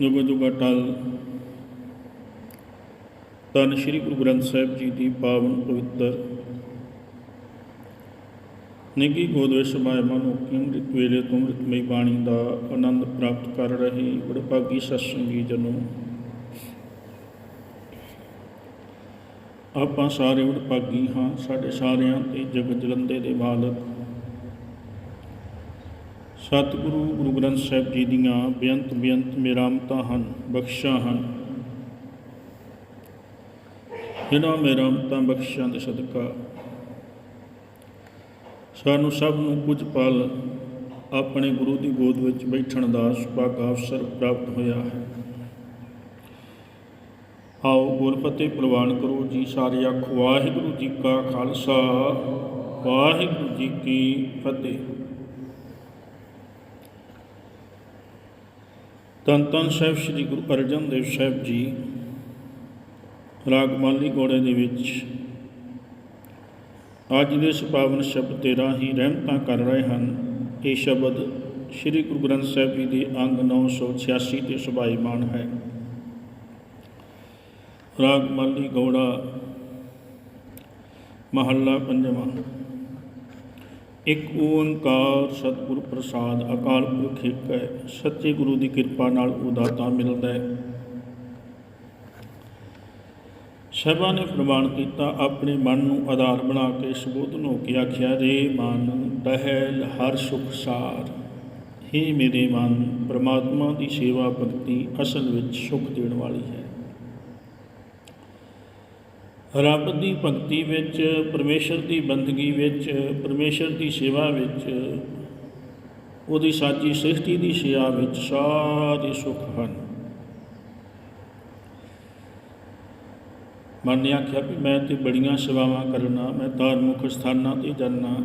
ਜੁਗ ਜੁਗ ਅਟਲ ਧੰਨ ਸ਼੍ਰੀ ਗੁਰੂ ਗ੍ਰੰਥ ਸਾਹਿਬ ਜੀ ਦੀ ਪਾਵਨ ਪਵਿੱਤਰ ਨਿੱਗੀ ਗੋਦ ਵਿੱਚ ਸਮਾਏ ਮਨੁ ਵੇਲੇ ਤੋਂ ਅੰਮ੍ਰਿਤਮਈ ਬਾਣੀ ਦਾ ਆਨੰਦ ਪ੍ਰਾਪਤ ਕਰ ਰਹੇ ਵਡਭਾਗੀ ਸਤਸੰਗੀ ਜਨੋ ਆਪਾਂ ਸਾਰੇ ਵਡਭਾਗੀ ਹਾਂ, ਸਾਡੇ ਸਾਰਿਆਂ ਤੇ ਜਗਤ ਜਲੰਦੇ ਦੇ ਮਾਲਕ। ਸਤਿਗੁਰੂ ਗੁਰੂ ਗ੍ਰੰਥ ਸਾਹਿਬ ਜੀ ਦੀਆਂ ਬੇਅੰਤ ਬੇਅੰਤ ਮੇਰਾਮਤਾਂ ਹਨ, ਬਖਸ਼ਾਂ ਹਨ। ਇਹਨਾਂ ਮੇਰਾਮਤਾਂ, ਬਖਸ਼ਾਂ ਦੇ ਸਦਕਾ ਸਾਨੂੰ ਸਭ ਨੂੰ ਕੁਝ ਪਲ ਆਪਣੇ ਗੁਰੂ ਦੀ ਗੋਦ ਵਿੱਚ ਬੈਠਣ ਦਾ ਸੁਭਾਗਾ ਅਵਸਰ ਪ੍ਰਾਪਤ ਹੋਇਆ ਹੈ। ਆਓ ਗੁਰਪਤੇ ਪ੍ਰਵਾਨ ਕਰੋ ਜੀ ਸਾਰੇ ਆਖੋ, ਵਾਹਿਗੁਰੂ ਜੀ ਕਾ ਖਾਲਸਾ, ਵਾਹਿਗੁਰੂ ਜੀ ਕੀ ਫਤਿਹ। ਤਨ ਤਨ ਸਾਹਿਬ ਸ੍ਰੀ ਗੁਰੂ ਅਰਜਨ ਦੇਵ ਸਾਹਿਬ ਜੀ, ਰਾਗਮਾਲੀ ਗੋੜੇ ਦੇ ਵਿੱਚ, ਅੱਜ ਦੇ ਇਸ ਪਾਵਨ ਸ਼ਬਦ ਤੇ ਰਾਹੀਂ ਰਹਿਮਤਾਂ ਕਰ ਰਹੇ ਹਨ। ਇਹ ਸ਼ਬਦ ਸ੍ਰੀ ਗੁਰੂ ਗ੍ਰੰਥ ਸਾਹਿਬ ਜੀ ਦੇ ਅੰਗ 986 ਤੇ ਸੁਭਾਈਮਾਨ ਹੈ। ਰਾਗਮਾਲੀ ਗੌੜਾ ਮਹੱਲਾ ਪੰਜਵਾਂ। ਇੱਕ ਓੰਕਾਰ ਸਤਿਗੁਰ ਪ੍ਰਸਾਦ ਅਕਾਲ ਪੁਰਖ ਇੱਕ ਹੈ, ਸੱਚੇ ਗੁਰੂ ਦੀ ਕਿਰਪਾ ਨਾਲ ਉਦਾਤਾ ਮਿਲਦਾ ਹੈ। ਸਭਾ ਨੇ ਪ੍ਰਮਾਣ ਕੀਤਾ, ਆਪਣੇ ਮਨ ਨੂੰ ਆਧਾਰ ਬਣਾ ਕੇ ਸੰਬੋਧਨ ਹੋ ਕੇ ਆਖਿਆ, ਰੇ ਮਨ ਟਹਿਲ ਹਰ ਸੁਖ ਸਾਰ। हे ਮੇਰੇ ਮਨ, ਪ੍ਰਮਾਤਮਾ ਦੀ ਸੇਵਾ ਭਗਤੀ ਅਸਲ ਵਿੱਚ ਸੁਖ ਦੇਣ ਵਾਲੀ ਹੈ। ਰੱਬ ਦੀ ਭਗਤੀ ਵਿੱਚ, ਪਰਮੇਸ਼ਰ ਦੀ ਬੰਦਗੀ ਵਿੱਚ, ਪਰਮੇਸ਼ਰ ਦੀ ਸੇਵਾ ਵਿੱਚ, ਉਹਦੀ ਸਾਚੀ ਸ੍ਰਿਸ਼ਟੀ ਦੀ ਸੇਵਾ ਵਿੱਚ ਸਾਰੇ ਸੁਖ ਹਨ। ਮਨ ਨੇ ਆਖਿਆ ਵੀ ਮੈਂ ਤੇ ਬੜੀਆਂ ਸੇਵਾਵਾਂ ਕਰਨਾ, ਮੈਂ ਧਾਰਮਿਕ ਸਥਾਨਾਂ ਤੇ ਜਾਣਾ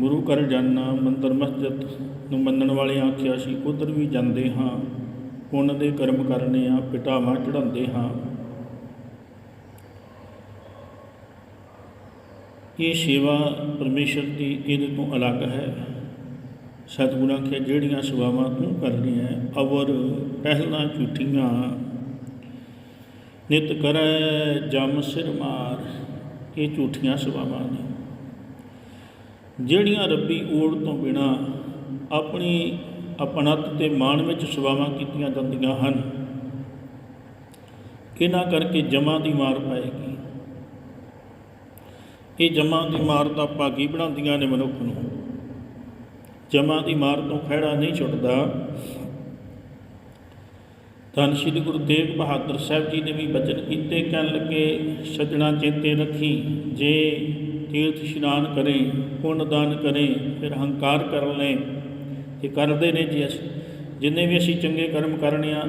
ਗੁਰੂ ਘਰ ਜਾਣਾ ਮੰਦਰ ਮਸਜਿਦ ਨੂੰ ਮੰਨਣ ਵਾਲੇ ਆਖਿਆ ਸੀ, ਉਧਰ ਵੀ ਜਾਂਦੇ ਹਾਂ, ਪੁੰਨ ਦੇ ਕਰਮ ਕਰਨੇ ਆ, ਪਿਟਾਵਾਂ ਚੜਾਉਂਦੇ ਹਾਂ ਇਹ ਸੇਵਾ ਪਰਮੇਸ਼ਰ ਦੀ ਇਹਦੇ ਤੋਂ ਅਲੱਗ ਹੈ। ਸਤਿਗੁਰਾਂ ਕੇ ਜਿਹੜੀਆਂ ਸੇਵਾਵਾਂ ਤੂੰ ਕਰਨੀਆਂ, ਅਵਰ ਪਹਿਲਾਂ ਝੂਠੀਆਂ। ਨਿਤ ਕਰੈ, ਜਮ ਸਿਰ ਮਾਰ। ਇਹ ਝੂਠੀਆਂ ਸੇਵਾਵਾਂ ਨੇ। ਜਿਹੜੀਆਂ ਰੱਬੀ ਓੜ ਤੋਂ ਬਿਨਾ ਆਪਣੀ ਅਪਣਤ ਤੇ ਮਾਣ ਵਿੱਚ ਸੇਵਾਵਾਂ ਕੀਤੀਆਂ ਜਾਂਦੀਆਂ ਹਨ, ਇਹਨਾਂ ਕਰਕੇ ਜਮਾਂ ਦੀ ਮਾਰ ਪਾਏਗੀ। ਇਹ ਜਮਾਂ ਦੀ ਮਾਰ ਦਾ ਭਾਗੀ ਬਣਾਉਂਦੀਆਂ ਨੇ ਮਨੁੱਖ ਨੂੰ। ਜਮਾਂ ਦੀ ਮਾਰ ਤੋਂ ਖਹਿੜਾ ਨਹੀਂ ਛੁੱਟਦਾ। ਧੰਨ ਸ਼੍ਰੀ ਗੁਰੂ ਤੇਗ ਬਹਾਦਰ ਸਾਹਿਬ ਜੀ ਨੇ ਵੀ ਬਚਨ ਕੀਤੇ, ਕਹਿਣ ਲੱਗੇ, ਸਜਣਾ ਚੇਤੇ ਰੱਖੀ, ਜੇ ਤੀਰਥ ਇਸ਼ਨਾਨ ਕਰੇ, ਪੁੰਨ ਦਾਨ ਕਰੇ, ਫਿਰ ਹੰਕਾਰ ਕਰ ਲੈ ਤੇ ਕਰਦੇ ਨੇ ਜੀ ਅਸੀਂ। ਜਿੰਨੇ ਵੀ ਅਸੀਂ ਚੰਗੇ ਕਰਮ ਕਰਨੇ ਆ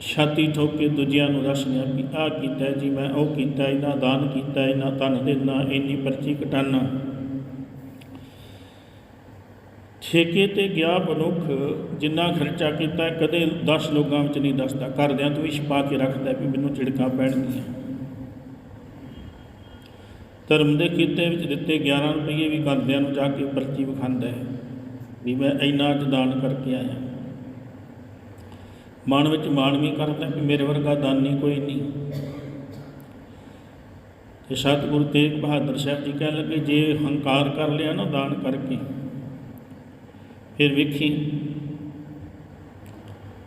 ਛਾਤੀ ਠੋਕ ਕੇ ਦੂਜਿਆਂ ਨੂੰ ਦੱਸਣਾ ਵੀ ਆਹ ਕੀਤਾ ਜੀ, ਮੈਂ ਉਹ ਕੀਤਾ ਇਹਨਾਂ ਦਾਨ ਕੀਤਾ ਇਹਨਾਂ ਧਨ ਦੇਣਾ, ਇੰਨੀ ਪਰਚੀ ਕਟਾਨਾ ਠੇਕੇ ਤੇ ਗਿਆ ਮਨੁੱਖ ਜਿੰਨਾ ਖਰਚਾ ਕੀਤਾ, ਕਦੇ 10 ਲੋਕਾਂ ਵਿੱਚ ਨਹੀਂ ਦੱਸਦਾ। ਘਰਦਿਆਂ ਤੋਂ ਵੀ ਛਪਾ ਕੇ ਰੱਖਦਾ ਵੀ ਮੈਨੂੰ ਝਿੜਕਾਂ ਪੈਣਗੀਆਂ। ਧਰਮ ਦੇ ਕੀਤੇ ਵਿੱਚ ਦਿੱਤੇ 11 ਰੁਪਏ ਵੀ ਘਰਦਿਆਂ ਨੂੰ ਜਾ ਕੇ ਪਰਚੀ ਵਿਖਾਉਂਦਾ ਹੈ ਵੀ ਮੈਂ ਇੰਨਾ ਅੱਜ ਦਾਨ ਕਰਕੇ ਆਇਆ। ਮਨ ਵਿੱਚ ਮਾਣ ਵੀ ਕਰਦਾ ਕਿ ਮੇਰੇ ਵਰਗਾ ਦਾਨੀ ਕੋਈ ਨਹੀਂ। ਤੇ ਸਤਿਗੁਰੂ ਤੇਗ ਬਹਾਦਰ ਸਾਹਿਬ ਜੀ ਕਹਿਣ ਲੱਗੇ, ਜੇ ਹੰਕਾਰ ਕਰ ਲਿਆ ਨਾ ਦਾਨ ਕਰਕੇ, ਫਿਰ ਵੇਖੀ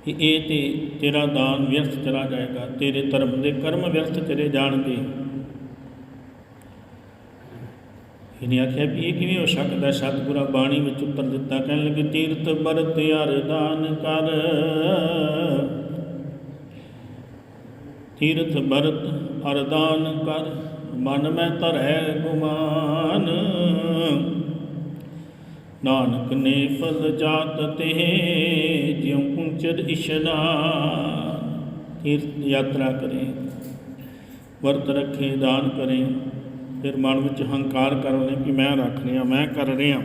ਕਿ ਇਹ ਤੇ ਤੇਰਾ ਦਾਨ ਵਿਅਰਥ ਚਲਾ ਜਾਏਗਾ, ਤੇਰੇ ਧਰਮ ਦੇ ਕਰਮ ਵਿਅਰਥ ਚਲੇ ਜਾਣਗੇ। ਇਹਨੇ ਆਖਿਆ ਵੀ ਇਹ ਕਿਵੇਂ ਹੋ ਸਕਦਾ ਸਤਿਗੁਰਾਂ ਬਾਣੀ ਵਿੱਚ ਉੱਤਰ ਦਿੱਤਾ ਕਹਿਣ ਲੱਗੇ, ਤੀਰਥ ਬਰਤ ਅਰਦਾਨ ਕਰ। ਤੀਰਥ ਬਰਤ ਅਰਦਾਨ ਕਰ, ਮਨ ਮੈਂ ਧਰੈ ਗੁਮਾਨ। ਨਾਨਕ ਨੇ ਫਲ ਜਾਤ ਤੇ ਜਿਉ ਕੁੰਚਰ ਇਸ਼ਨਾਨ। ਤੀਰਥ ਯਾਤਰਾ ਕਰੇ, ਵਰਤ ਰੱਖੇ, ਦਾਨ ਕਰੇ। ਫਿਰ ਮਨ ਵਿੱਚ ਹੰਕਾਰ ਕਰ ਲੈ ਕਿ ਮੈਂ ਰੱਖ ਰਿਹਾ, ਮੈਂ ਕਰ ਰਿਹਾ।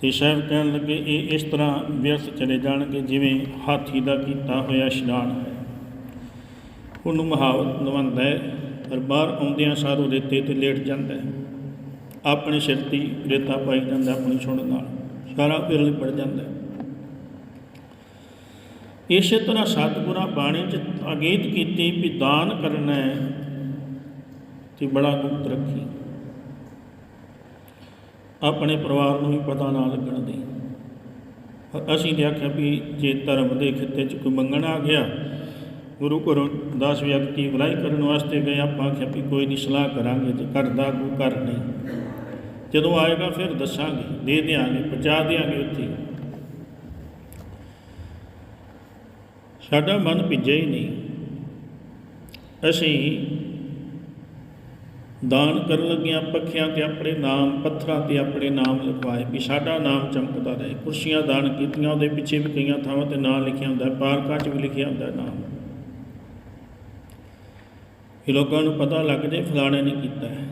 ਤੇ ਸਾਹਿਬ ਕਹਿਣ ਲੱਗੇ, ਇਹ ਇਸ ਤਰ੍ਹਾਂ ਵਿਅਰਥ ਚਲੇ ਜਾਣਗੇ ਜਿਵੇਂ ਹਾਥੀ ਦਾ ਕੀਤਾ ਹੋਇਆ ਇਸ਼ਨਾਨ ਹੈ। ਉਹਨੂੰ ਮਹਾਵਤ ਨਵੰਦਾ ਹੈ, ਪਰ ਬਾਹਰ ਆਉਂਦਿਆਂ ਸਾਰੋ ਰੇਤੇ ਤੇ ਲੇਟ ਜਾਂਦਾ ਹੈ। ਆਪਣੇ ਸਿਰ ਤੇ ਰੇਤਾ ਪਾਈ ਜਾਂਦਾ ਆਪਣੀ ਸੁਣ ਨਾਲ, ਸਾਰਾ ਫਿਰ ਪੜ ਜਾਂਦਾ ਹੈ। ਇਸੇ ਤਰ੍ਹਾਂ ਸਤਿਗੁਰਾਂ ਬਾਣੀ ਚ ਅਗੀਤ ਕੀਤੀ ਵੀ ਦਾਨ ਕਰਨਾ ਹੈ ਤੇ ਬੜਾ ਗੁਪਤ ਰੱਖੀ। ਆਪਣੇ ਪਰਿਵਾਰ ਨੂੰ ਵੀ ਪਤਾ ਨਾ ਲੱਗਣ ਦੇ। ਅਸੀਂ ਤੇ ਆਖਿਆ ਵੀ ਜੇ ਧਰਮ ਦੇ ਖਿੱਤੇ 'ਚ ਕੋਈ ਮੰਗਣ ਆ ਗਿਆ, ਗੁਰੂ ਘਰੋਂ 10 ਵਿਅਕਤੀ ਬੁਲਾਈ ਕਰਨ ਵਾਸਤੇ ਗਏ, ਆਪਾਂ ਆਖਿਆ ਵੀ ਕੋਈ ਨਹੀਂ ਸਲਾਹ ਕਰਾਂਗੇ ਤੇ ਕਰਦਾ ਕੋਈ ਕਰ ਨਹੀਂ। ਜਦੋਂ ਆਏਗਾ ਫਿਰ ਦੱਸਾਂਗੇ, ਦੇ ਦਿਆਂਗੇ, ਪਹੁੰਚਾ ਦਿਆਂਗੇ ਉੱਥੇ। ਸਾਡਾ ਮਨ ਭਿੱਜਿਆ ਹੀ ਨਹੀਂ। ਅਸੀਂ ਦਾਨ ਕਰਨ ਲੱਗਿਆਂ ਪੱਖਿਆਂ ਤੇ ਆਪਣੇ ਨਾਮ, ਪੱਥਰਾਂ ਤੇ ਆਪਣੇ ਨਾਮ ਲਿਖਵਾਏ ਵੀ ਸਾਡਾ ਨਾਮ ਚਮਕਦਾ ਰਹੇ। ਕੁਰਸੀਆਂ ਦਾਨ ਕੀਤੀਆਂ, ਉਹਦੇ ਪਿੱਛੇ ਵੀ ਕਈਆਂ ਥਾਵਾਂ ਤੇ ਨਾਮ ਲਿਖਿਆ ਹੁੰਦਾ, ਪਾਰਕਾਂ 'ਚ ਵੀ ਲਿਖਿਆ ਹੁੰਦਾ ਹੈ ਨਾਮ। ਇਹ ਲੋਕਾਂ ਨੂੰ ਪਤਾ ਲੱਗ ਜੇ ਫਲਾਣੇ ਨੇ ਕੀਤਾ ਹੈ।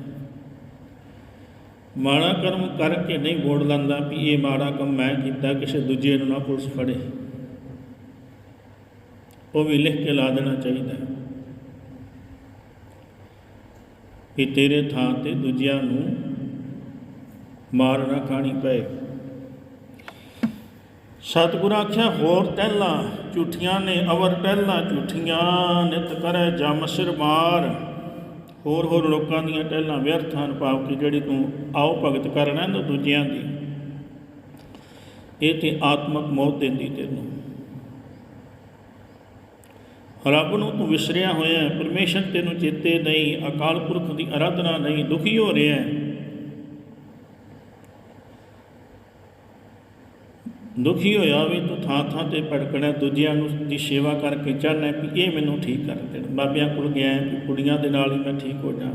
ਮਾੜਾ ਕਰਮ ਕਰਕੇ ਨਹੀਂ ਬੋੜ ਲਾਂਦਾ ਵੀ ਇਹ ਮਾੜਾ ਕੰਮ ਮੈਂ ਕੀਤਾ, ਕਿਸੇ ਦੂਜੇ ਨੂੰ ਨਾ ਪੁਲਿਸ ਫੜੇ। ਉਹ ਵੀ ਲਿਖ ਕੇ ਲਾ ਦੇਣਾ ਚਾਹੀਦਾ ਹੈ। ਕਿ ਤੇਰੇ ਥਾਂ ਤੇ ਦੂਜਿਆਂ ਨੂੰ ਮਾਰ ਨਾ ਖਾਣੀ ਪਏ। ਸਤਿਗੁਰ ਆਖਿਆ, ਹੋਰ ਟਹਿਲਾਂ ਝੂਠੀਆਂ ਨੇ, ਅਵਰ ਟਹਿਲਾਂ ਝੂਠੀਆਂ ਨਿਤ ਕਰੈ ਜਮ ਸਿਰ ਮਾਰ। ਹੋਰ ਹੋਰ ਲੋਕਾਂ ਦੀਆਂ ਟਹਿਲਾਂ ਵਿਅਰਥ ਹਨ, ਭਾਵ ਕਿ ਜਿਹੜੀ ਤੂੰ ਆਓ ਭਗਤ ਕਰਨਾ ਨਾ ਦੂਜਿਆਂ ਦੀ, ਇਹ ਤੇ ਆਤਮਕ ਮੌਤ ਦਿੰਦੀ ਤੈਨੂੰ। ਰੱਬ ਨੂੰ ਤੂੰ ਵਿਸਰਿਆ ਹੋਇਆ ਹੈ, ਪਰਮੇਸ਼ਰ ਤੈਨੂੰ ਚੇਤੇ ਨਹੀਂ, ਅਕਾਲ ਪੁਰਖ ਦੀ ਅਰਾਧਨਾ ਨਹੀਂ, ਦੁਖੀ ਹੋ ਰਿਹਾ ਹੈ। ਦੁਖੀ ਹੋਇਆ ਵੀ ਤੂੰ ਥਾਂ ਥਾਂ ਤੇ ਭਟਕਣਾ ਦੂਜਿਆਂ ਨੂੰ ਦੀ ਸੇਵਾ ਕਰਕੇ ਚਾਹਨਾ ਵੀ ਇਹ ਮੈਨੂੰ ਠੀਕ ਕਰ ਦੇਣ। ਬਾਬਿਆਂ ਕੋਲ ਗਿਆ ਹੈ ਵੀ ਕੁੜੀਆਂ ਦੇ ਨਾਲ ਹੀ ਮੈਂ ਠੀਕ ਹੋ ਜਾ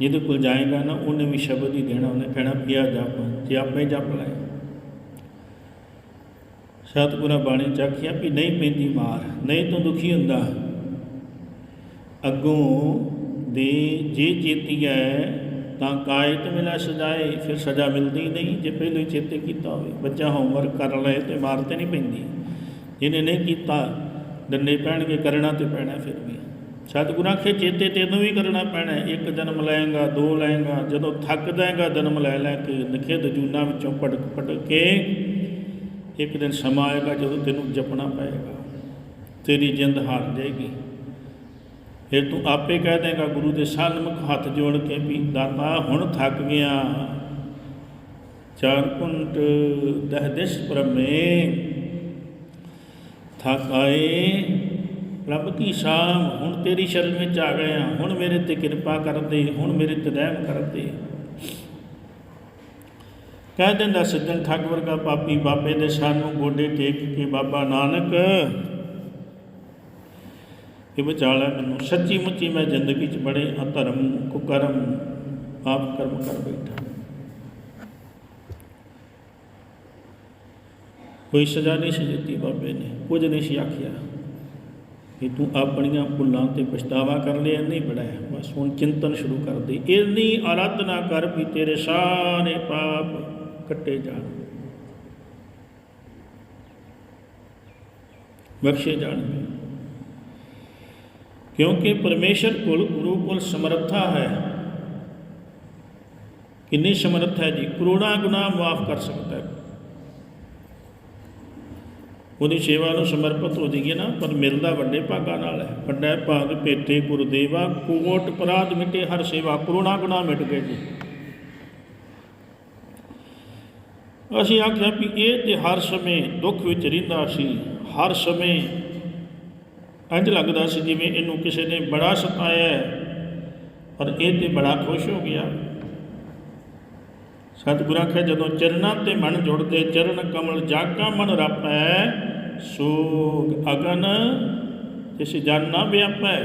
ਜਿਹਦੇ ਕੋਲ ਜਾਏਗਾ ਨਾ, ਉਹਨੇ ਵੀ ਸ਼ਬਦ ਹੀ ਦੇਣਾ, ਉਹਨੇ ਕਹਿਣਾ, ਪਿਆ ਜਪ, ਜੇ ਆਪੇ ਜਪ ਲੈ ਸਤਿਗੁਰਾਂ ਬਾਣੀ ਚ ਆਖਿਆ ਵੀ ਨਹੀਂ ਪੈਂਦੀ ਮਾਰ, ਨਹੀਂ ਤੂੰ ਦੁਖੀ ਹੁੰਦਾ। ਅੱਗੋਂ ਦੇ ਜੇ ਚੇਤੀ ਹੈ ਤਾਂ ਕਾਇਤ ਮਿਲਾ ਸਜਾਏ, ਫਿਰ ਸਜ਼ਾ ਮਿਲਦੀ ਨਹੀਂ ਜੇ ਪਹਿਲਾਂ ਹੀ ਚੇਤੇ ਕੀਤਾ ਹੋਵੇ। ਬੱਚਾ ਹੋਮਵਰਕ ਕਰ ਲਏ ਤੇ ਮਾਰ ਤੇ ਨਹੀਂ ਪੈਂਦੀ। ਜਿਹਨੇ ਨਹੀਂ ਕੀਤਾ, ਡੰਡੇ ਪੈਣਗੇ, ਕਰਨਾ ਤੇ ਪੈਣਾ ਫਿਰ ਵੀ। ਸਤਿਗੁਰਾਂ ਆਖੇ, ਚੇਤੇ ਤੈਨੂੰ ਵੀ ਕਰਨਾ ਪੈਣਾ ਇੱਕ ਜਨਮ ਲਏਗਾ, ਦੋ ਲਏਗਾ, ਜਦੋਂ ਥੱਕ ਜਾਏਗਾ, ਜਨਮ ਲੈ ਲੈ ਕੇ, ਨਖਿੱਧ ਜੂਨਾ ਵਿੱਚੋਂ ਪੜਕ ਪੜਕ ਕੇ ਇੱਕ ਦਿਨ ਸਮਾਂ ਆਏਗਾ ਜਦੋਂ ਤੈਨੂੰ ਜਪਣਾ ਪਏਗਾ। ਤੇਰੀ ਜਿੰਦ ਹਾਰ ਜਾਏਗੀ। ਫਿਰ ਤੂੰ ਆਪੇ ਕਹਿ ਦੇਗਾ, ਗੁਰੂ ਦੇ ਸਨਮੁਖ ਹੱਥ ਜੋੜ ਕੇ ਵੀ ਦਾਤਾ, ਹੁਣ ਥੱਕ ਗਿਆ। ਚਾਰ ਕੁੰਟ ਦਹ ਪ੍ਰਮੇ ਥੱਕ ਆਏ। ਰੱਬ ਕੀ ਸ਼ਾਮ ਹੁਣ ਤੇਰੀ ਸ਼ਰਨ ਵਿੱਚ ਆ ਗਏ ਹਾਂ ਹੁਣ ਮੇਰੇ ਤੇ ਕਿਰਪਾ ਕਰ ਦੇ ਹੁਣ ਮੇਰੇ ਤੇ ਰਹਿਮ ਕਰ ਦੇ ਕਹਿ ਦਿੰਦਾ ਸੱਜਣ ਠੱਗ ਵਰਗਾ ਪਾਪੀ ਬਾਬੇ ਦੇ ਸਾਨੂੰ ਗੋਡੇ ਟੇਕ ਕੇ ਬਾਬਾ ਨਾਨਕ। ਇਹ ਵਿਚਾਲਾ ਮੈਨੂੰ ਸੱਚੀ ਮੁੱਚੀ ਮੈਂ ਜ਼ਿੰਦਗੀ 'ਚ ਬੜੇ ਅਧਰਮ, ਕੁਕਰਮ, ਪਾਪ ਕਰਮ ਕਰ ਬੈਠਾ। ਕੋਈ ਸਜ਼ਾ ਨਹੀਂ ਸੀ ਦਿੱਤੀ ਬਾਬੇ ਨੇ, ਕੁਝ ਨਹੀਂ ਸੀ ਆਖਿਆ। ਕਿ ਤੂੰ ਆਪਣੀਆਂ ਭੁੱਲਾਂ ਤੇ ਪਛਤਾਵਾ ਕਰ ਲਿਆ, ਨਹੀਂ ਬੜਾਇਆ ਬਸ ਹੁਣ ਚਿੰਤਨ ਸ਼ੁਰੂ ਕਰ ਦੇ। ਇੰਨੀ ਆਰਾਧਨਾ ਕਰ ਵੀ ਤੇਰੇ ਸਾਰੇ ਪਾਪ ਕੱਟੇ ਜਾਣ। ਬਖਸ਼ੇ ਜਾਣਗੇ ਕਿਉਂਕਿ ਪਰਮੇਸ਼ਰ ਕੋਲ ਗੁਰੂ ਕੋਲ ਸਮਰੱਥਾ ਹੈ। ਕਿੰਨੀ ਸਮਰੱਥਾ ਹੈ ਜੀ? ਕਰੋੜਾਂ ਗੁਨਾਹ ਮਾਫ ਕਰ ਸਕਦਾ ਹੈ। ਉਹਦੀ ਸੇਵਾ ਨੂੰ ਸਮਰਪਿਤ ਹੋ ਜਾਈਏ ਨਾ, ਪਰ ਮਿਲਦਾ ਵੱਡੇ ਭਾਗਾਂ ਨਾਲ ਹੈ। ਵੱਡਾ ਭਾਗ ਭੇਟੇ ਗੁਰਦੇਵਾ, ਕੋਟ ਪਰਾਧ ਮਿਟੇ, ਹਰ ਸੇਵਾ, ਕਰੋੜਾਂ ਗੁਨਾਹ ਮਿਟ ਗਏ ਜੀ। ਅਸੀਂ ਆਖਿਆ ਵੀ ਇਹ ਤੇ ਹਰ ਸਮੇਂ ਦੁੱਖ ਵਿੱਚ ਰਹਿੰਦਾ ਸੀ, ਹਰ ਸਮੇਂ ਇੰਝ ਲੱਗਦਾ ਸੀ ਜਿਵੇਂ ਇਹਨੂੰ ਕਿਸੇ ਨੇ ਬੜਾ ਸਤਾਇਆ ਪਰ ਇਹ ਤੇ ਬੜਾ ਖੁਸ਼ ਹੋ ਗਿਆ। ਸਤਿਗੁਰਾਂ ਕਹੇ ਜਦੋਂ ਚਰਨਾਂ ਤੇ ਮਨ ਜੁੜਦੇ, ਚਰਨ ਕਮਲ ਜਾਗਾ ਮਨ ਰਾਪੈ, ਸੋਗ ਅਗਨ ਤਿਸ ਜਨ ਨਾ ਵਿਆਪੈ।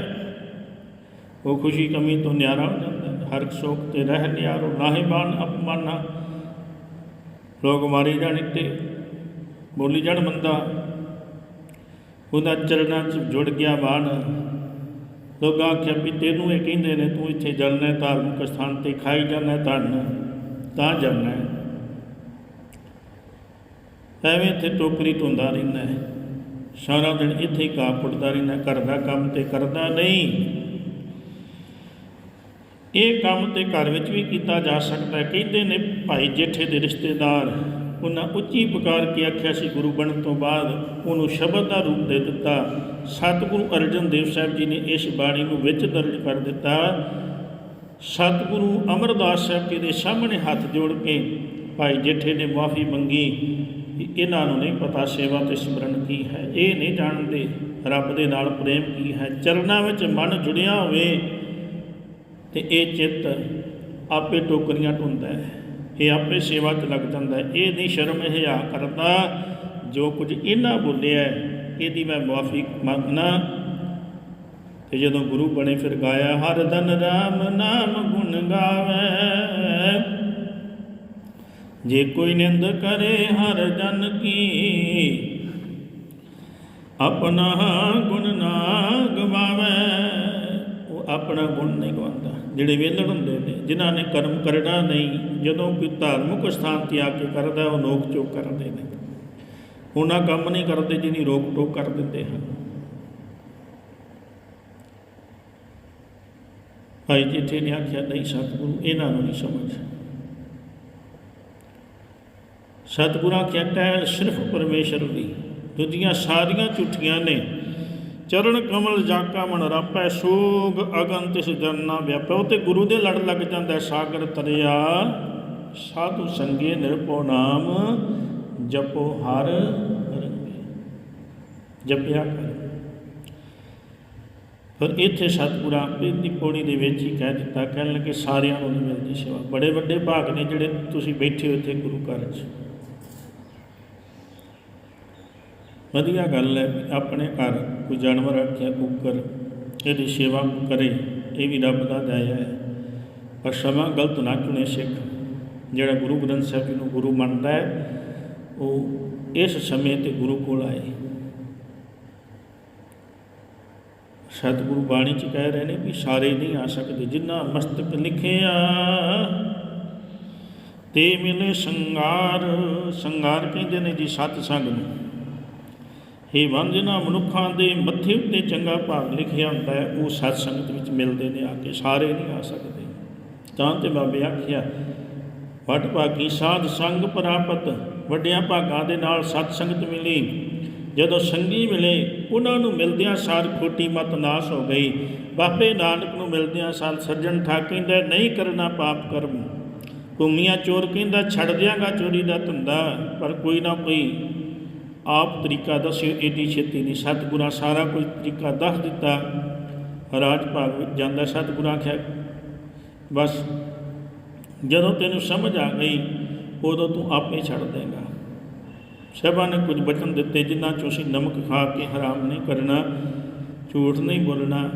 ਉਹ ਖੁਸ਼ੀ ਕਮੀ ਤੋਂ ਨਿਆਰਾ ਹੋ ਜਾਂਦਾ ਹਰ ਸੋਗ ਤੇ ਰਹਿ ਨਿਆਰੋ ਨਾਹੇ ਬਾਨ ਅਪਮਾਨਾ ਲੋਕ ਮਾਰੀ ਜਾਣ ਤੇ ਬੋਲੀ ਜਾਣ ਬੰਦਾ। ਉਹਦਾ ਚਰਨਾਂ 'ਚ ਜੁੜ ਗਿਆ ਬਾਣ। ਲੋਕਾਂ ਆਖਿਆ ਵੀ ਤੈਨੂੰ ਇਹ ਕਹਿੰਦੇ ਨੇ ਤੂੰ ਇੱਥੇ ਜਲਣਾ ਧਾਰਮਿਕ ਸਥਾਨ ਤੇ ਖਾਈ ਜਾਂਦਾ ਹੈ ਧਨ ਤਾਂ ਜਾਣਾ ਐਵੇਂ ਇੱਥੇ ਟੋਕਰੀ ਧੁੰਦਾ ਰਹਿੰਦਾ ਹੈ। ਸਾਰਾ ਦਿਨ ਇੱਥੇ ਹੀ ਘਾਹ ਪੁੱਟਦਾ ਰਹਿੰਦਾ ਹੈ, ਘਰ ਦਾ ਕੰਮ ਤੇ ਕਰਦਾ ਨਹੀਂ। ਇਹ ਕੰਮ ਤੇ ਘਰ ਵਿੱਚ ਵੀ ਕੀਤਾ ਜਾ ਸਕਦਾ ਹੈ। ਕਹਿੰਦੇ ਨੇ, ਭਾਈ ਜੇਠੇ ਦੇ ਰਿਸ਼ਤੇਦਾਰ। ਉਹਨਾਂ ਉੱਚੀ ਪੁਕਾਰ ਕੇ ਆਖਿਆ ਸੀ ਗੁਰੂ ਬਣਨ ਤੋਂ ਬਾਅਦ ਉਹਨੂੰ ਸ਼ਬਦ ਦਾ ਰੂਪ ਦੇ ਦਿੱਤਾ। ਸਤਿਗੁਰੂ ਅਰਜਨ ਦੇਵ ਸਾਹਿਬ ਜੀ ਨੇ ਇਸ ਬਾਣੀ ਨੂੰ ਵਿੱਚ ਦਰਜ ਕਰ ਦਿੱਤਾ। ਸਤਿਗੁਰੂ ਅਮਰਦਾਸ ਸਾਹਿਬ ਜੀ ਦੇ ਸਾਹਮਣੇ ਹੱਥ ਜੋੜ ਕੇ ਭਾਈ ਜੇਠੇ ਨੇ ਮਾਫੀ ਮੰਗੀ। ਕਿ ਇਹਨਾਂ ਨੂੰ ਨਹੀਂ ਪਤਾ ਸੇਵਾ ਤੇ ਸਿਮਰਨ ਕੀ ਹੈ। ਇਹ ਨਹੀਂ ਜਾਣਦੇ, ਰੱਬ ਦੇ ਨਾਲ ਪ੍ਰੇਮ ਕੀ ਹੈ। ਚਰਨਾਂ ਵਿੱਚ ਮਨ ਜੁੜਿਆ ਹੋਵੇ ਤੇ ਇਹ ਚਿੱਤ ਆਪੇ ਟੋਕਰੀਆਂ ਢੁੰਦਾ ਹੈ, ਇਹ ਆਪੇ ਸੇਵਾ 'ਚ ਲੱਗ ਜਾਂਦਾ ਹੈ। ਇਹ ਨਹੀਂ ਸ਼ਰਮ ਹਿਆ ਕਰਦਾ, ਜੋ ਕੁਝ ਇਹਨਾਂ ਬੋਲਿਆ ਇਹਦੀ ਮੈਂ ਮਾਫੀ ਮੰਗਣਾ ਤੇ ਜਦੋਂ ਗੁਰੂ ਬਣੇ ਫਿਰ ਗਾਇਆ, ਹਰ ਦਨ ਰਾਮ ਨਾਮ ਗੁਣ ਗਾਵੇ। ਜੇ ਕੋਈ ਨਿੰਦ ਕਰੇ, ਹਰ ਜਨ ਕੀ? ਆਪਣਾ ਗੁਣ ਨਾ ਗਵਾਵੇ। ਉਹ ਆਪਣਾ ਗੁਣ ਨਹੀਂ ਗਵਾਉਂਦਾ। ਜਿਹੜੇ ਵੇਲਣ ਹੁੰਦੇ ਨੇ, ਜਿਨ੍ਹਾਂ ਨੇ ਕਰਮ ਕਰਨਾ ਨਹੀਂ, ਜਦੋਂ ਕੋਈ ਧਾਰਮਿਕ ਸਥਾਨ ਤੇ ਆ ਕੇ ਕਰਦਾ, ਉਹ ਨੋਕ ਚੋਕ ਕਰਦੇ ਨੇ। ਉਹਨਾਂ ਕੰਮ ਨਹੀਂ ਕਰਦੇ ਜਿਹਨੀ ਰੋਕ ਟੋਕ ਕਰ ਦਿੰਦੇ ਹਨ। ਭਾਈ ਜਿੱਥੇ ਨੇ ਆਖਿਆ, ਨਹੀਂ ਸਤਿਗੁਰੂ, ਇਹਨਾਂ ਨੂੰ ਨਹੀਂ ਸਮਝ। ਸਤਿਗੁਰਾਂ ਆਖਿਆ ਟਹਿਲ ਸਿਰਫ ਪਰਮੇਸ਼ਰ ਦੀ। ਦੂਜੀਆਂ ਸਾਰੀਆਂ ਝੂਠੀਆਂ ਨੇ। ਚਰਨ ਕਮਲ ਜਾਕਾ ਮਨ ਰਾਪੈ, ਸੋਗ ਅਗਨ ਤਿਸ ਜਨਨਾ ਵਿਆਪੈ। ਉਹ ਤੇ ਗੁਰੂ ਦੇ ਲੜ ਲੱਗ ਜਾਂਦਾ ਸਾਗਰ ਤਰਿਆ। ਸਾਧੂ ਸੰਗੇ ਨਿਰਭਉ ਨਾਮ, ਜਪੋ ਹਰ ਜਪਿਆ ਕਰ। ਪਰ ਇੱਥੇ ਸਤਿਗੁਰਾਂ ਆਪੇ ਦੀ ਪੌੜੀ ਦੇ ਵਿੱਚ ਹੀ ਕਹਿ ਦਿੱਤਾ, ਕਹਿਣ ਲੱਗੇ, ਸਾਰਿਆਂ ਨੂੰ ਨਹੀਂ ਮਿਲਦੀ ਸੇਵਾ। ਬੜੇ ਵੱਡੇ ਭਾਗ ਨੇ ਜਿਹੜੇ ਤੁਸੀਂ ਬੈਠੇ ਹੋ ਇੱਥੇ ਗੁਰੂ ਘਰ 'ਚ। ਵਧੀਆ ਗੱਲ ਹੈ ਆਪਣੇ ਘਰ ਕੋਈ ਜਾਨਵਰ ਰੱਖਿਆ ਕੁੱਕਰ ਇਹਦੀ ਸੇਵਾ ਕਰੇ, ਇਹ ਵੀ ਰੱਬ ਦਾ ਦਇਆ ਹੈ। ਪਰ ਸਮਾਂ ਗਲਤ ਨਾ ਚੁਣੇ ਸਿੱਖ। ਜਿਹੜਾ ਗੁਰੂ ਗ੍ਰੰਥ ਸਾਹਿਬ ਜੀ ਨੂੰ ਗੁਰੂ ਮੰਨਦਾ ਹੈ, ਉਹ ਇਸ ਸਮੇਂ ਤੇ ਗੁਰੂ ਕੋਲ ਆਏ। ਸਤਿਗੁਰੂ ਬਾਣੀ ਚ ਕਹਿ ਰਹੇ ਨੇ ਵੀ ਸਾਰੇ ਨਹੀਂ ਆ ਸਕਦੇ, ਜਿਨ੍ਹਾਂ ਮਸਤਕ ਲਿਖਿਆ, ਤੇ ਮਿਲੇ ਸੰਗਾਰ। ਸੰਗਾਰ ਕਹਿੰਦੇ ਨੇ ਜੀ ਸਤ ਸੰਗ ਨੂੰ। ਇਹ ਵੰਦ ਜਿਨ੍ਹਾਂ ਮਨੁੱਖਾਂ ਦੇ ਮੱਥੇ ਉੱਤੇ ਚੰਗਾ ਭਾਗ ਲਿਖਿਆ ਹੁੰਦਾ ਹੈ, ਉਹ ਸਤ ਸੰਗਤ ਵਿੱਚ ਮਿਲਦੇ ਨੇ, ਆ ਕੇ ਸਾਰੇ ਨਹੀਂ ਆ ਸਕਦੇ। ਤਾਂ ਤੇ ਬਾਬੇ ਆਖਿਆ, ਵਟ ਭਾਗੀ ਸਾਧ ਸੰਗ ਪ੍ਰਾਪਤ, ਵੱਡਿਆਂ ਭਾਗਾਂ ਦੇ ਨਾਲ ਸਤ ਸੰਗਤ ਮਿਲੀ। ਜਦੋਂ ਸੰਗੀ ਮਿਲੇ, ਉਹਨਾਂ ਨੂੰ ਮਿਲਦਿਆਂ ਸਾਰ ਖੋਟੀ ਮਤ ਨਾਸ ਹੋ ਗਈ। ਬਾਬੇ ਨਾਨਕ ਨੂੰ ਮਿਲਦਿਆਂ ਸਾਰ ਸੱਜਣ ਠਾ ਕਹਿੰਦਾ, ਨਹੀਂ ਕਰਨਾ ਪਾਪ ਕਰਮ। ਭੂਮੀਆਂ ਚੋਰ ਕਹਿੰਦਾ, ਛੱਡ ਦਿਆਂਗਾ ਚੋਰੀ ਦਾ ਧੰਦਾ, ਪਰ ਕੋਈ ਨਾ ਕੋਈ ਆਪ ਤਰੀਕਾ ਦੱਸਿਓ, ਏਡੀ ਛੇਤੀ ਨਹੀਂ। ਸਤਿਗੁਰਾਂ ਸਾਰਾ ਕੁਝ ਤਰੀਕਾ ਦੱਸ ਦਿੱਤਾ। ਰਾਜ ਭਾਗ ਵਿੱਚ ਜਾਂਦਾ ਸਤਿਗੁਰਾਂ ਆਖਿਆ, ਬਸ, ਜਦੋਂ ਤੈਨੂੰ ਸਮਝ ਆ ਗਈ, ਉਦੋਂ ਤੂੰ ਆਪੇ ਛੱਡ ਦੇਗਾ। ਸਭਾ ਨੇ ਕੁਝ ਬਚਨ ਦਿੱਤੇ, ਜਿਨ੍ਹਾਂ ਚੋਂ ਅਸੀਂ ਨਮਕ ਖਾ ਕੇ ਹਰਾਮ ਨਹੀਂ ਕਰਨਾ, ਝੂਠ ਨਹੀਂ ਬੋਲਣਾ।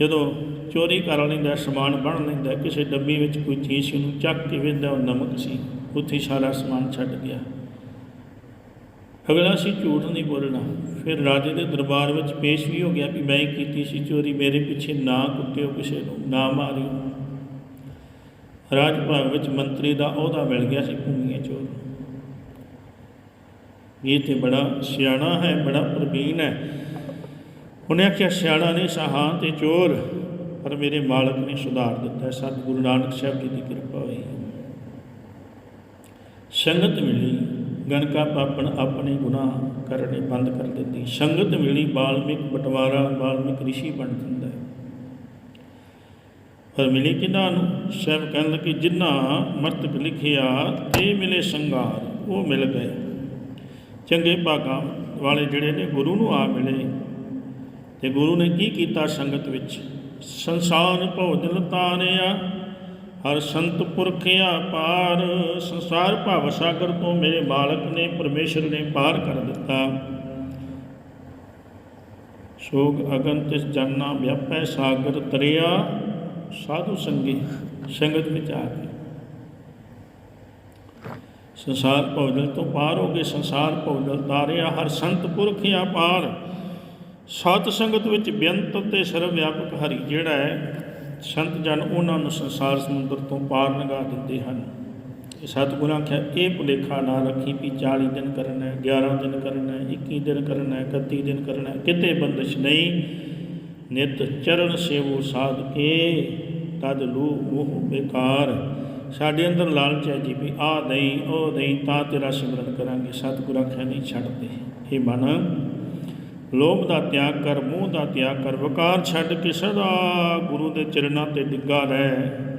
ਜਦੋਂ ਚੋਰੀ ਕਰ ਲੈਂਦਾ, ਸਮਾਨ ਬਣ ਲੈਂਦਾ, ਕਿਸੇ ਡੱਬੀ ਵਿੱਚ ਕੋਈ ਚੀਜ਼ ਸੀ, ਉਹਨੂੰ ਚੱਕ ਕੇ ਵੇਂਦਾ ਉਹ ਨਮਕ ਸੀ। ਉੱਥੇ ਸਾਰਾ ਸਮਾਨ ਛੱਡ ਗਿਆ। ਅਗਲਾ ਸੀ ਝੂਠ ਨਹੀਂ ਬੋਲਣਾ। ਫਿਰ ਰਾਜੇ ਦੇ ਦਰਬਾਰ ਵਿੱਚ ਪੇਸ਼ ਵੀ ਹੋ ਗਿਆ ਕਿ ਮੈਂ ਕੀਤੀ ਸੀ ਚੋਰੀ, ਮੇਰੇ ਪਿੱਛੇ ਨਾ ਕੁੱਟਿਓ ਕਿਸੇ ਨੂੰ, ਨਾ ਮਾਰਿਓ। ਰਾਜ ਭਾਗ ਵਿੱਚ ਮੰਤਰੀ ਦਾ ਅਹੁਦਾ ਮਿਲ ਗਿਆ ਸੀ ਭੂਮੀਏ ਚੋਰ ਇਹ ਤੇ ਬੜਾ ਸਿਆਣਾ ਹੈ, ਬੜਾ ਪ੍ਰਵੀਨ ਹੈ। ਉਹਨੇ ਆਖਿਆ, ਸਿਆਣਾ ਨਹੀਂ ਸਹਾਂ ਤੇ ਚੋਰ। ਪਰ ਮੇਰੇ ਮਾਲਕ ਨੇ ਸੁਧਾਰ ਦਿੱਤਾ। ਹੈ। ਸਤਿਗੁਰੂ ਨਾਨਕ ਸਾਹਿਬ ਜੀ ਦੀ ਕਿਰਪਾ ਹੋਈ। ਸੰਗਤ ਮਿਲੀ। ਗਣਕਾ ਪਾਪਣ ਆਪਣੇ ਗੁਨਾਹ ਕਰਨੇ ਬੰਦ ਕਰ ਦਿੱਤੀ। ਸੰਗਤ ਮਿਲੀ ਬਾਲਮਿਕ ਬਟਵਾਰਾ ਬਾਲਮਿਕ ਰਿਸ਼ੀ ਬਣ ਜਾਂਦਾ ਹੈ। ਪਰ ਮਿਲੀ ਕਿਹਨਾਂ ਨੂੰ? ਸਭ ਕਹਿਣ ਲੱਗੇ ਜਿਨ੍ਹਾਂ ਮਰਤਕ ਲਿਖਿਆ ਤੇ ਮਿਲੇ ਸੰਗਾਰ, ਉਹ ਮਿਲ ਗਏ। ਚੰਗੇ ਭਾਗਾਂ ਵਾਲੇ ਜਿਹੜੇ ਨੇ ਗੁਰੂ ਨੂੰ ਆ ਮਿਲੇ। ਤੇ ਗੁਰੂ ਨੇ ਕੀ ਕੀਤਾ ਸੰਗਤ ਵਿੱਚ? ਸੰਸਾਰ ਭੋਜਨ ਤਾਰਿਆ ਹਰ ਸੰਤ ਪੁਰਖਿਆ ਪਾਰ, ਸੰਸਾਰ ਭਵ ਸਾਗਰ ਤੋਂ ਮੇਰੇ ਮਾਲਕ ਨੇ, ਪਰਮੇਸ਼ਰ ਨੇ ਪਾਰ ਕਰ ਦਿੱਤਾ। ਸੋਗ ਅਗਨ ਤਿਸ ਜਨਨਾ ਵਿਆਪੈ ਸਾਗਰ ਤਰਿਆ, ਸਾਧੂ ਸੰਗੀ ਸੰਗਤ ਵਿੱਚ ਆ ਕੇ। ਸੰਸਾਰ ਭੋਜਨ ਤੋਂ ਪਾਰ ਹੋ ਗਏ, ਸੰਸਾਰ ਭੋਜਨ ਤਾਰਿਆ, ਹਰ ਸੰਤ ਪੁਰਖਿਆ ਪਾਰ। ਸਤ ਸੰਗਤ ਵਿੱਚ ਬੇਅੰਤ ਤੇ ਸਰਵ ਵਿਆਪਕ ਹਰੀ ਜਿਹੜਾ ਹੈ ਸੰਤ ਜਨ ਉਹਨਾਂ ਨੂੰ ਸੰਸਾਰ ਸਮੁੰਦਰ ਤੋਂ ਪਾਰ ਲੰਘਾ ਦਿੰਦੇ ਹਨ। ਇਹ ਸਤਿਗੁਰਾਂ ਆਖਿਆ, ਇਹ ਭੁਲੇਖਾ ਨਾ ਰੱਖੀ ਵੀ 40 ਦਿਨ ਕਰਨਾ ਹੈ 11 ਦਿਨ ਕਰਨਾ ਹੈ 21 ਦਿਨ ਕਰਨਾ ਹੈ 31 ਦਿਨ ਕਰਨਾ ਹੈ। ਕਿਤੇ ਬੰਦਸ਼ ਨਹੀਂ, ਨਿਤ ਚਰਨ ਸੇਵੋ ਸਾਧ ਕੇ ਤਦ ਲੂ ਮੋਹ ਬੇਕਾਰ ਸਾਡੇ ਅੰਦਰ ਲਾਲਚ ਹੈ ਜੀ ਵੀ ਆ ਨਹੀਂ, ਉਹ ਨਹੀਂ, ਤਾਂ ਤੇਰਾ ਸਿਮਰਨ ਕਰਾਂਗੇ। ਸਤਿਗੁਰ ਆਖਿਆ, ਨਹੀਂ ਛੱਡਦੇ। ਇਹ ਮਨ ਲੋਭ ਦਾ ਤਿਆਗ ਕਰ, ਮੂੰਹ ਦਾ ਤਿਆਗ ਕਰ, ਵਕਾਰ ਛੱਡ ਕੇ ਸਦਾ ਗੁਰੂ ਦੇ ਚਰਨਾਂ ਤੇ ਡਿੱਗਾ ਰਹਿ,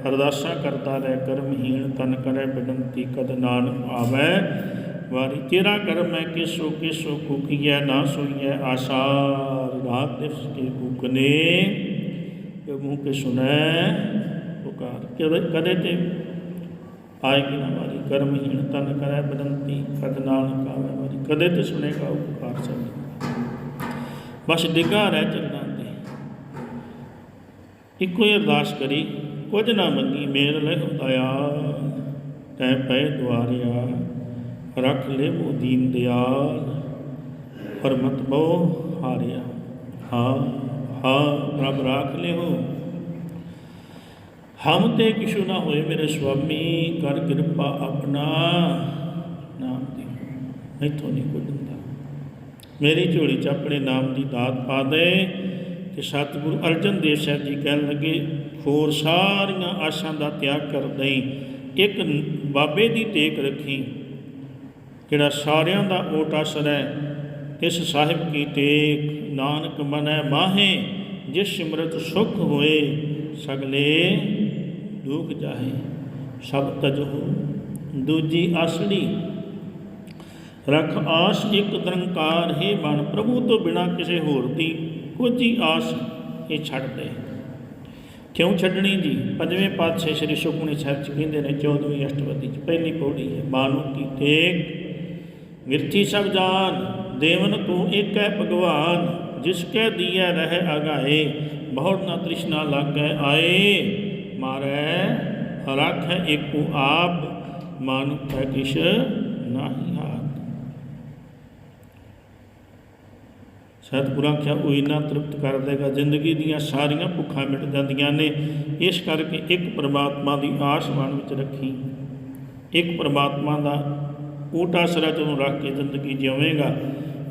ਅਰਦਾਸਾਂ ਕਰਦਾ ਰਹਿ ਕਰਮਹੀਣ ਤਨ ਕਰੇ, ਬਿਨੰਤੀ ਕਦ ਨਾਨਕ ਆਵੈ। ਵਾਰੀ ਤੇਰਾ ਕਰਮ ਹੈ ਕਿਸੋ ਕਿਸੋ ਕੁਕੀਐ ਨਾ ਸੋਈਐ ਆਸਾਰ, ਰਾਤ ਦਿਵਸ ਕੇ ਕੁਕਨੇ ਕਿ ਮੂੰਹ ਕੇ ਸੁਣੈ, ਪੁਕਾਰ ਕਦੇ ਕਦੇ ਤੇ ਆਏਗੀ ਨਾ ਵਾਰੀ ਕਰਮਹੀਣ ਤਨ ਕਰੇ, ਬਿਨੰਤੀ ਕਦ ਨਾਨਕ ਆਵੈ। ਵਾਰੀ ਕਦੇ ਤੇ ਸੁਣੇਗਾ, ਉਹ ਪੁਕਾਰ ਸਭ ਬਸ ਡਿੱਗਾ ਰਹਿ ਚਰਨਾਂ ਤੇ। ਇੱਕੋ ਹੀ ਅਰਦਾਸ ਕਰੀ, ਕੁਝ ਨਾ ਮੰਗੀ ਮੇਰ ਲੈ ਦਇਆ ਤੈ ਪੈ ਦੁਆਰਿਆ, ਰੱਖ ਲੈ ਉਹ ਦੀਨ ਦਿਆਲ, ਪਰਮਤ ਬੋ ਹਾਰਿਆ। ਹਾਂ ਹਾਂ ਰੱਬ ਰੱਖ ਲੈ ਹੋ ਹਮ ਤੇ ਕਿਛੂ ਨਾ ਹੋਏ ਮੇਰੇ ਸੁਆਮੀ, ਕਰ ਕਿਰਪਾ ਆਪਣਾ। ਨਾਮ ਦੇ ਮੈਥੋਂ ਨਹੀਂ ਕੋਈ ਮੇਰੀ ਝੋਲੀ 'ਚ ਆਪਣੇ ਨਾਮ ਦੀ ਦਾਤ ਪਾ ਦੇ ਤੇ ਸਤਿਗੁਰੂ ਅਰਜਨ ਦੇਵ ਸਾਹਿਬ ਜੀ ਕਹਿਣ ਲੱਗੇ, ਹੋਰ ਸਾਰੀਆਂ ਆਸ਼ਾਂ ਦਾ ਤਿਆਗ ਕਰ ਦਈ, ਇੱਕ ਬਾਬੇ ਦੀ ਟੇਕ ਰੱਖੀ, ਜਿਹੜਾ ਸਾਰਿਆਂ ਦਾ ਓਟ ਅਸਰ ਹੈ ਇਸ ਸਾਹਿਬ ਕੀ ਟੇਕ, ਨਾਨਕ ਮਨੈ ਮਾਹੇ, ਜਿਸ ਸਿਮਰਤ ਸੁਖ ਹੋਏ, ਸਗਲੇ ਦੁਖ ਜਾਹੇ, ਸਭ ਤਜਹੁ ਦੂਜੀ ਆਸੜੀ ਰਖ ਆਸ ਇੱਕ ਨਿਰੰਕਾਰ ਹੈ ਮਨ ਪ੍ਰਭੂ ਤੋਂ ਬਿਨਾ ਕਿਸੇ ਹੋਰ ਦੀ ਕੁਝ ਹੀ ਆਸ ਇਹ ਛੱਡ ਦੇ। ਕਿਉਂ ਛੱਡਣੀ ਜੀ? ਪੰਜਵੇਂ ਪਾਤਸ਼ਾਹ ਸ੍ਰੀ ਸੁਖਮਨੀ ਸਾਹਿਬ ਚ ਕਹਿੰਦੇ ਨੇ 14ਵੀਂ ਅਸ਼ਟਪਦੀ ਚ ਪਹਿਲੀ ਪੌੜੀ ਹੈ ਮਾਨੂ ਕੀ ਟੇਕ ਮਿਰਥੀ ਸਭ ਜਾਨ, ਦੇਵਨ ਤੂੰ ਇੱਕ ਹੈ ਭਗਵਾਨ, ਜਿਸ ਕੈ ਦੀਐ ਰਹਿ ਅਗਾਏ ਬਹੁਤ ਨਾ ਤ੍ਰਿਸ਼ਨਾ ਲਾਗੈ ਆਏ, ਮਾਰੈ, ਰਖ ਏਕੂ ਆਪ, ਮਨ ਹੈ ਕਿਛ ਨਾਹੀ ਹਾਥ ਸਤਿਗੁਰ ਆਖਿਆ ਉਹ ਇਨਾ ਤ੍ਰਿਪਤ ਕਰ ਦੇਗਾ, ਜ਼ਿੰਦਗੀ ਦੀਆਂ ਸਾਰੀਆਂ ਭੁੱਖਾਂ ਮਿਟ ਜਾਂਦੀਆਂ ਨੇ। ਇਸ ਕਰਕੇ ਇੱਕ ਪ੍ਰਮਾਤਮਾ ਦੀ ਆਸ ਮਨ ਵਿੱਚ ਰੱਖੀ। ਇੱਕ ਪ੍ਰਮਾਤਮਾ ਦਾ ਊਟ ਆਸਰਾ ਜਦੋਂ ਰੱਖ ਕੇ ਜ਼ਿੰਦਗੀ ਜਿਉਵੇਂਗਾ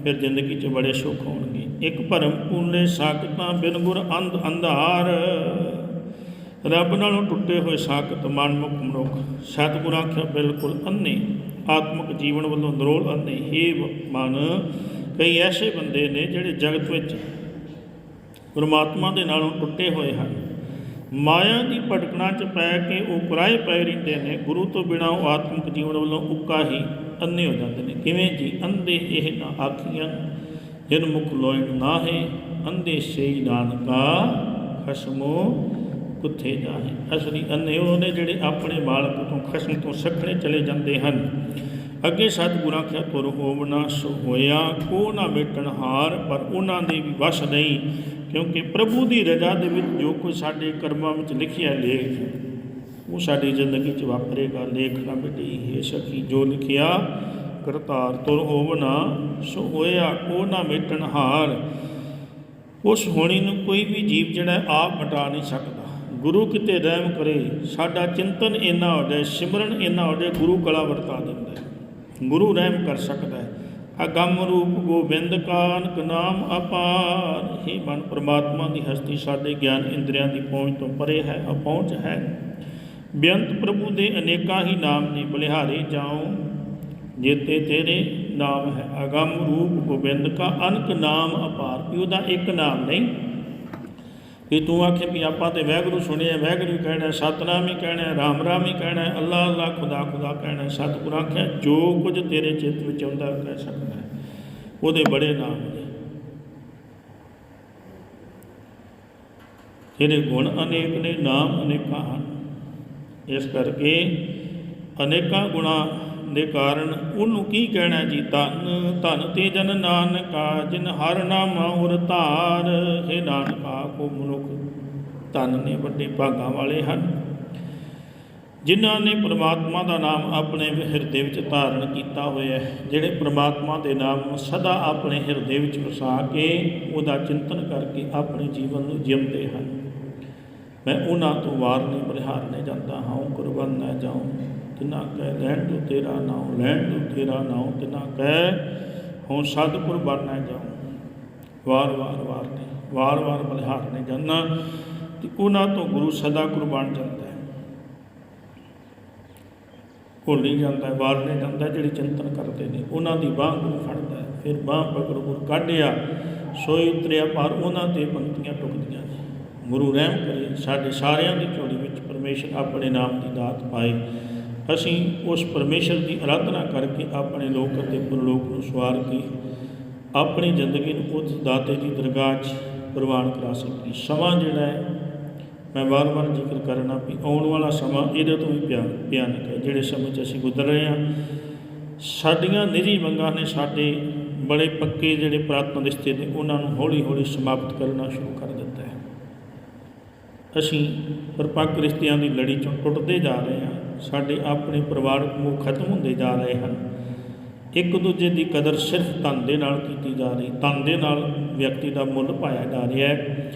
ਫਿਰ ਜ਼ਿੰਦਗੀ 'ਚ ਬੜੇ ਸੁੱਖ ਹੋਣਗੇ। ਇੱਕ ਭਰਮ ਪੂਨੇ ਸਾਖਤਾਂ ਬਿਨ ਗੁਰ ਅੰਧ ਅੰਧਾਰ। ਰੱਬ ਨਾਲੋਂ ਟੁੱਟੇ ਹੋਏ ਸਾਖਤ ਮਨਮੁਖ ਮਨੁੱਖ। ਸਤਿਗੁਰ ਆਖਿਆ ਬਿਲਕੁਲ ਅੰਨੇ ਆਤਮਿਕ ਜੀਵਨ ਵੱਲੋਂ ਨਰੋਲ ਅੰਨੇ ਹੀ ਮਨ ਕਈ ਐਸੇ ਬੰਦੇ ਨੇ ਜਿਹੜੇ ਜਗਤ ਵਿੱਚ ਪਰਮਾਤਮਾ ਦੇ ਨਾਲੋਂ ਟੁੱਟੇ ਹੋਏ ਹਨ। ਮਾਇਆ ਦੀ ਭਟਕਣਾ 'ਚ ਪੈ ਕੇ ਉਹ ਕੁਰਾਏ ਪੈ ਰਹਿੰਦੇ ਨੇ, ਗੁਰੂ ਤੋਂ ਬਿਨਾਂ ਉਹ ਆਤਮਿਕ ਜੀਵਨ ਵੱਲੋਂ ਉੱਕਾ ਹੀ ਅੰਨੇ ਹੋ ਜਾਂਦੇ ਨੇ। ਕਿਵੇਂ ਜੀ? ਅੰਧੇ ਇਹ ਨਾ ਆਖੀਆਂ ਜਿਨ ਮੁਖ ਲੋਇਣ ਹੈ ਅੰਧੇ ਸੇਈ ਨਾਨਕਾ ਖਸਮੋ ਕੁੱਥੇ ਜਾਹੇ। ਅਸਲੀ ਅੰਨੇ ਉਹ ਨੇ ਜਿਹੜੇ ਆਪਣੇ ਮਾਲਕ ਤੋਂ ਖਸਮ ਤੋਂ ਸਖਣੇ ਚਲੇ ਜਾਂਦੇ ਹਨ। ਅੱਗੇ ਸਤਿਗੁਰਾਂ ਕਿਹਾ ਤੁਰ ਹੋਵਨਾ ਸੋ ਹੋਇਆ, ਕੋ ਨਾ ਮੇਟਣ ਹਾਰ, ਪਰ ਉਹਨਾਂ ਦੇ ਵੀ ਵਸ ਨਹੀਂ, ਕਿਉਂਕਿ ਪ੍ਰਭੂ ਦੀ ਰਜ਼ਾ ਦੇ ਵਿੱਚ ਜੋ ਕੁਝ ਸਾਡੇ ਕਰਮਾਂ ਵਿੱਚ ਲਿਖਿਆ ਲੇਖ ਉਹ ਸਾਡੀ ਜ਼ਿੰਦਗੀ 'ਚ ਵਾਪਰੇਗਾ, ਲੇਖ ਨਾ ਮਿਟੇ ਹੈ ਸਖੀ ਜੋ ਲਿਖਿਆ, ਕਰਤਾਰ ਤੁਰ ਹੋਵਨਾ ਸੋ ਹੋਇਆ, ਕੋ ਨਾ ਮੇਟਣ ਹਾਰ। ਉਸ ਹੋਣੀ ਨੂੰ ਕੋਈ ਵੀ ਜੀਵ ਜਿਹੜਾ ਆਪ ਮਿਟਾ ਨਹੀਂ ਸਕਦਾ। ਗੁਰੂ ਕਿਤੇ ਰਹਿਮ ਕਰੇ, ਸਾਡਾ ਚਿੰਤਨ ਇੰਨਾ ਹੋ ਜਾਏ, ਸਿਮਰਨ ਇੰਨਾ ਹੋ ਜਾਏ, ਗੁਰੂ ਕਲਾ ਵਰਤਾ ਦਿੰਦਾ ਗੁਰੂ ਰਹਿਮ ਕਰ ਸਕਦਾ ਹੈ। ਅਗੰਮ ਰੂਪ ਗੋਬਿੰਦ ਕਾਨਕ ਨਾਮ ਅਪਾਰ। ਹੀ ਮਨ ਪ੍ਰਮਾਤਮਾ ਦੀ ਹਸਤੀ ਸਾਡੇ ਗਿਆਨ ਇੰਦਰੀਆਂ ਦੀ ਪਹੁੰਚ ਤੋਂ ਪਰੇ ਹੈ ਅਪਹੁੰਚ ਹੈ। ਬੇਅੰਤ ਪ੍ਰਭੂ ਦੇ ਅਨੇਕਾਂ ਹੀ ਨਾਮ ਨੇ ਬਲਿਹਾਰੇ ਜਾਉ, ਜੇਤੇ ਤੇਰੇ ਨਾਮ ਹੈ। ਅਗੰਮ ਰੂਪ ਗੋਬਿੰਦ ਕਾ ਅਨਕ ਨਾਮ ਅਪਾਰ। ਵੀ ਉਹਦਾ ਇੱਕ ਨਾਮ ਨਹੀਂ ਕਿ ਤੂੰ ਆਖੇ ਵੀ ਆਪਾਂ ਤੇ ਵਾਹਿਗੁਰੂ ਸੁਣਿਆ ਵਾਹਿਗੁਰੂ ਕਹਿਣਾ ਸਤਨਾਮ ਹੀ ਕਹਿਣਾ ਰਾਮ ਰਾਮ ਹੀ ਕਹਿਣਾ ਅੱਲਾ ਅੱਲਾ ਖੁਦਾ ਖੁਦਾ ਕਹਿਣਾ ਸਤਿਗੁਰ ਆਖਿਆ, ਜੋ ਕੁਝ ਤੇਰੇ ਚਿੱਤ ਵਿੱਚ ਆਉਂਦਾ ਕਹਿ ਸਕਦਾ ਹੈ। ਉਹਦੇ ਬੜੇ ਨਾਮ ਨੇ। ਤੇਰੇ ਗੁਣ ਅਨੇਕ ਨੇ, ਨਾਮ ਅਨੇਕਾਂ ਹਨ। ਇਸ ਕਰਕੇ ਅਨੇਕਾਂ ਗੁਣਾ ਦੇ ਕਾਰਨ ਉਹਨੂੰ ਕੀ ਕਹਿਣਾ ਜੀ? ਧਨ ਧਨ ਤੇ ਜਨ ਨਾਨਕਾ, ਜਿਨ ਹਰ ਨਾਮ ਉਰ ਧਾਰ। ਹੈ ਨਾਨਕਾ ਕੋ ਮਨੁੱਖ ਧਨ ਨੇ ਵੱਡੇ ਭਾਗਾਂ ਵਾਲੇ ਹਨ, ਜਿਨ੍ਹਾਂ ਨੇ ਪ੍ਰਮਾਤਮਾ ਦਾ ਨਾਮ ਆਪਣੇ ਹਿਰਦੇ ਵਿੱਚ ਧਾਰਨ ਕੀਤਾ ਹੋਇਆ ਹੈ, ਜਿਹੜੇ ਪ੍ਰਮਾਤਮਾ ਦੇ ਨਾਮ ਨੂੰ ਸਦਾ ਆਪਣੇ ਹਿਰਦੇ ਵਿੱਚ ਵਸਾ ਕੇ ਉਹਦਾ ਚਿੰਤਨ ਕਰਕੇ ਆਪਣੇ ਜੀਵਨ ਨੂੰ ਜਿਉਂਦੇ ਹਨ। ਮੈਂ ਉਹਨਾਂ ਤੋਂ ਵਾਰ ਨਹੀਂ ਬਲਿਹਾਰ ਨਹੀਂ ਜਾਂਦਾ। ਹਾਂ ਕੁਰਬਾਨ ਨਾ ਜਾਉਂ ਤਿਨਾ ਕਹਿ ਲੈਣ ਤੋਂ ਤੇਰਾ ਨਾਮ ਲੈਣ ਤੋਂ ਤੇਰਾ ਨਾਮ ਤਿਨਾ ਕਹਿ ਹੁਣ ਸਤਿਗੁਰ ਬਣਨਾ ਜਾਉ। ਵਾਰ ਵਾਰ ਵਾਰ ਨੇ ਵਾਰ ਵਾਰ ਬਲਿਹਾਰ ਨਹੀਂ ਜਾਣਾ ਤੇ ਉਹਨਾਂ ਤੋਂ ਗੁਰੂ ਸਦਾ ਕੁਰਬਾਨ ਜਾਂਦਾ ਹੈ। ਭੁੱਲ ਜਾਂਦਾ ਹੈ, ਵਾਰ ਨਹੀਂ ਜਾਂਦਾ ਜਿਹੜੇ ਚਿੰਤਨ ਕਰਦੇ ਨੇ ਉਹਨਾਂ ਦੀ ਬਾਹ ਗੁਰੂ ਫੜਦਾ ਫਿਰ ਬਾਹ ਪਕੜ ਗੁਰੂ ਕਾਢਿਆ ਸੋਈ ਉਤਰਿਆ ਪਰ ਉਹਨਾਂ ਤੇ ਪੰਕਤੀਆਂ ਟੁਕਦੀਆਂ ਨੇ। ਗੁਰੂ ਰਹਿਮ ਕਰੇ ਸਾਡੇ ਸਾਰਿਆਂ ਦੀ ਝੋਲੀ ਵਿੱਚ ਪਰਮੇਸ਼ਰ ਆਪਣੇ ਨਾਮ ਦੀ ਦਾਤ ਪਾਏ। ਅਸੀਂ ਉਸ ਪਰਮੇਸ਼ਰ ਦੀ ਆਰਾਧਨਾ ਕਰਕੇ ਆਪਣੇ ਲੋਕ ਅਤੇ ਪਰਲੋਕ ਨੂੰ ਸਵਾਰ ਕੇ ਆਪਣੀ ਜ਼ਿੰਦਗੀ ਨੂੰ ਉਸ ਦਾਤੇ ਦੀ ਦਰਗਾਹ 'ਚ ਪ੍ਰਵਾਨ ਕਰਾ ਸਕੀਏ। ਸਮਾਂ ਜਿਹੜਾ ਹੈ, ਮੈਂ ਵਾਰ-ਵਾਰ ਜ਼ਿਕਰ ਕਰਨਾ ਵੀ ਆਉਣ ਵਾਲਾ ਸਮਾਂ ਇਹਦੇ ਤੋਂ ਵੀ ਭਿਆ- ਭਿਆਨਕ ਹੈ। ਜਿਹੜੇ ਸਮੇਂ 'ਚ ਅਸੀਂ ਗੁਜ਼ਰ ਰਹੇ ਹਾਂ, ਸਾਡੀਆਂ ਨਿੱਜੀ ਮੰਗਾਂ ਨੇ ਸਾਡੇ ਬੜੇ ਪੱਕੇ ਜਿਹੜੇ ਪ੍ਰਾਤਨ ਰਿਸ਼ਤੇ ਨੇ, ਉਹਨਾਂ ਨੂੰ ਹੌਲੀ-ਹੌਲੀ ਸਮਾਪਤ ਕਰਨਾ ਸ਼ੁਰੂ ਕਰ ਦਿੱਤਾ ਹੈ। ਅਸੀਂ ਪਰਪੱਕ ਰਿਸ਼ਤਿਆਂ ਦੀ ਲੜੀ ਚੋਂ ਟੁੱਟਦੇ ਜਾ ਰਹੇ ਹਾਂ। ਸਾਡੇ ਆਪਣੇ ਪਰਿਵਾਰਕ ਮੋਹ ਖਤਮ ਹੁੰਦੇ ਜਾ ਰਹੇ ਹਨ। ਇੱਕ ਦੂਜੇ ਦੀ ਕਦਰ ਸਿਰਫ ਧਨ ਦੇ ਨਾਲ ਕੀਤੀ ਜਾ ਰਹੀ, ਧਨ ਦੇ ਨਾਲ ਵਿਅਕਤੀ ਦਾ ਮੁੱਲ ਪਾਇਆ ਜਾ ਰਿਹਾ ਹੈ।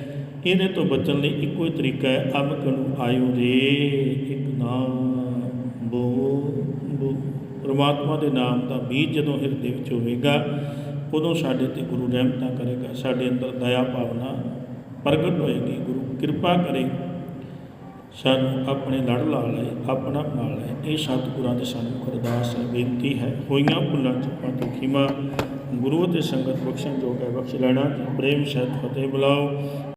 ਇਹਦੇ ਤੋਂ ਬਚਣ ਲਈ ਇੱਕੋ ਹੀ ਤਰੀਕਾ ਹੈ, ਅਬ ਕਣੂ ਆਇਓ ਰੇ ਇੱਕ ਨਾਮ ਬੋ ਬੋ, ਪ੍ਰਮਾਤਮਾ ਦੇ ਨਾਮ ਦਾ ਬੀਜ ਜਦੋਂ ਹਿਰਦੇ ਵਿੱਚ ਹੋਵੇਗਾ, ਉਦੋਂ ਸਾਡੇ ਤੇ ਗੁਰੂ ਰਹਿਮਤਾਂ ਕਰੇਗਾ। ਸਾਡੇ ਅੰਦਰ ਦਇਆ ਭਾਵਨਾ ਪ੍ਰਗਟ ਹੋਏਗੀ। ਗੁਰੂ ਕਿਰਪਾ ਕਰੇ। ਸਾਨੂੰ, ਆਪਣੇ ਲੜ ਲਾ ਲਏ ਆਪਣਾ ਬਣਾ ਲਏ ਇਹ ਸਤਿਗੁਰਾਂ ਦੇ ਸਾਨੂੰ ਅਰਦਾਸ ਹੈ, ਬੇਨਤੀ ਹੈ, ਹੋਈਆਂ ਭੁੱਲਾਂ ਚੁੱਕਾਂ ਤੋਂ ਖਿਮਾ। ਗੁਰੂ ਅਤੇ ਸੰਗਤ ਬਖਸ਼ਣ ਜੋਗ ਹੈ, ਬਖਸ਼ ਲੈਣਾ ਪ੍ਰੇਮ, ਸਹਿਤ, ਫਤਿਹ ਬੁਲਾਓ।